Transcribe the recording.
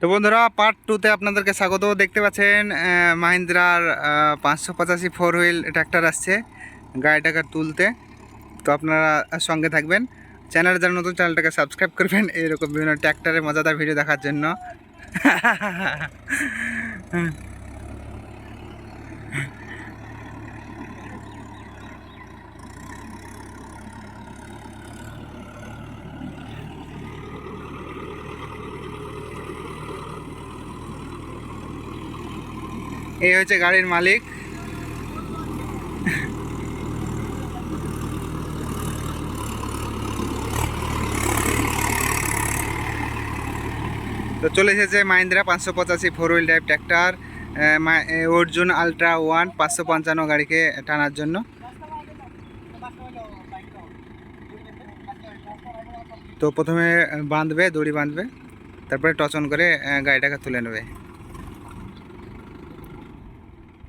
তো বন্ধুরা পার্ট টুতে আপনাদেরকে স্বাগত। দেখতে পাচ্ছেন মাহিন্দ্রার পাঁচশো পঁচাশি ফোর হুইল ট্র্যাক্টর আসছে গাড়িটাকে তুলতে। তো আপনারা সঙ্গে থাকবেন। চ্যানেলে যারা নতুন চ্যানেলটাকে সাবস্ক্রাইব করবেন। এরকম বিভিন্ন ট্র্যাক্টরের মজাদার ভিডিও দেখার জন্য। এই হচ্ছে গাড়ির মালিক। তো চলে এসেছে মাহিন্দ্রা পাঁচশো পঁচাশি four wheel drive tractor Arjun ultra one পাঁচশো পঞ্চান্ন গাড়িকে টানার জন্য। তো প্রথমে বাঁধবে, দড়ি বাঁধবে, তারপরে টচন করে গাড়িটাকে তুলে নেবে।